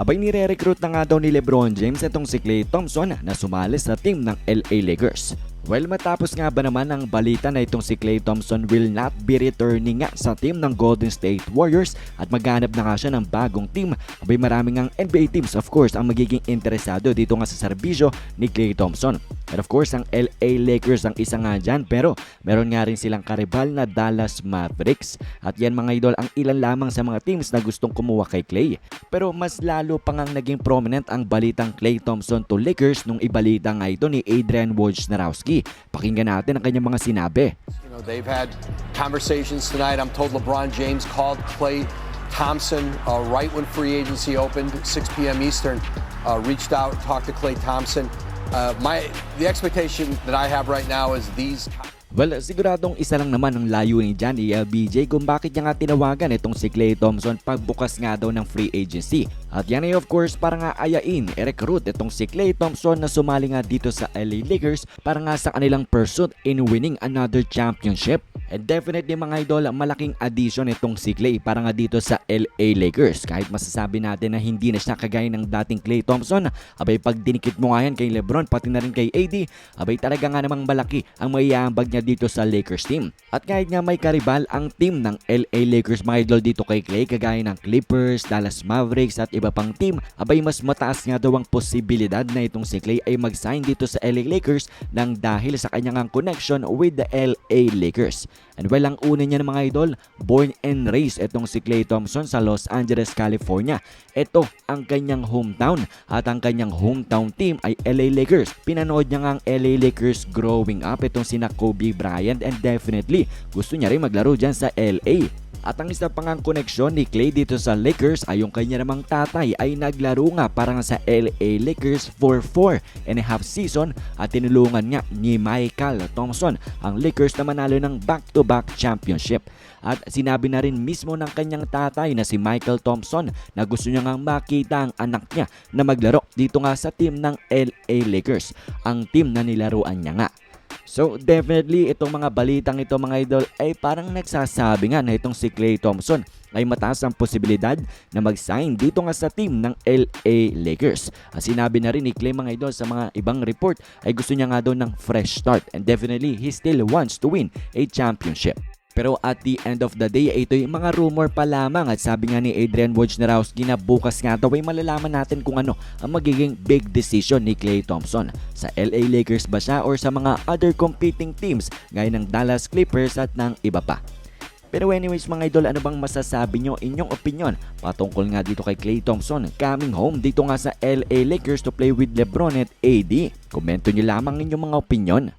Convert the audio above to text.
Abay nire-recruit na nga daw ni Lebron James itong si Klay Thompson na sumali sa team ng LA Lakers. Well, matapos nga ba naman ang balita na itong si Klay Thompson will not be returning nga sa team ng Golden State Warriors at maghanap na nga siya ng bagong team. Abay maraming ang NBA teams of course ang magiging interesado dito nga sa serbisyo ni Klay Thompson. And of course, ang LA Lakers ang isa nga dyan pero meron nga rin silang karibal na Dallas Mavericks. At yan mga idol ang ilan lamang sa mga teams na gustong kumuha kay Klay. Pero mas lalo pa ngang naging prominent ang balitang Klay Thompson to Lakers nung ibalita nga ito ni Adrian Wojnarowski. Pakinggan natin ang kanyang mga sinabi. You know, they've had conversations tonight. I'm told LeBron James called Clay Thompson uh, right when free agency opened, 6 p.m. Eastern. Uh, reached out, talked to Clay Thompson. Uh, my the expectation that I have right now is these. Well, siguradong isa lang naman ang layo ni John LBJ kung bakit niya nga tinawagan itong si Klay Thompson pagbukas nga daw ng free agency. At yan ay of course para nga ayain, i-recruit itong si Klay Thompson na sumali nga dito sa LA Lakers para nga sa kanilang pursuit in winning another championship. And definitely mga idol, malaking addition itong si Klay para nga dito sa LA Lakers. Kahit masasabi natin na hindi na siya kagaya ng dating Klay Thompson, abay pag dinikit mo nga yan kay Lebron pati na rin kay AD, abay talaga nga namang malaki ang mayayambag niya dito sa Lakers team. At kahit nga may karibal ang team ng LA Lakers mga idol dito kay Klay kagaya ng Clippers, Dallas Mavericks at iba pang team, abay mas mataas nga daw ang posibilidad na itong si Klay ay mag-sign dito sa LA Lakers nang dahil sa kanyang ang connection with the LA Lakers. And well, ang una niya ng mga idol, born and raised itong si Klay Thompson sa Los Angeles, California. Ito ang kanyang hometown at ang kanyang hometown team ay LA Lakers. Pinanood niya nga ang LA Lakers growing up itong sina Kobe Bryant and definitely gusto niya rin maglaro dyan sa LA. At ang isa pang ang koneksyon ni Clay dito sa Lakers ay yung kanya namang tatay ay naglaro nga para nga sa LA Lakers for 4 and a half season at tinulungan nga ni Michael Thompson ang Lakers na manalo ng back-to-back championship. At sinabi na rin mismo ng kanyang tatay na si Michael Thompson na gusto niya nga makita ang anak niya na maglaro dito nga sa team ng LA Lakers, ang team na nilaruan niya nga. So definitely itong mga balitang ito mga idol ay parang nagsasabi nga na itong si Klay Thompson ay mataas ang posibilidad na mag-sign dito nga sa team ng LA Lakers. At sinabi na rin ni Klay mga idol sa mga ibang report ay gusto niya nga daw ng fresh start and definitely he still wants to win a championship. Pero at the end of the day, ito yung mga rumor pa lamang at sabi nga ni Adrian Wojnarowski na bukas nga daw ay malalaman natin kung ano ang magiging big decision ni Klay Thompson. Sa LA Lakers ba siya or sa mga other competing teams gaya ng Dallas Clippers at ng iba pa. Pero anyways mga idol, ano bang masasabi nyo inyong opinion patungkol nga dito kay Klay Thompson coming home dito nga sa LA Lakers to play with Lebron at AD? Komento nyo lamang inyong mga opinion.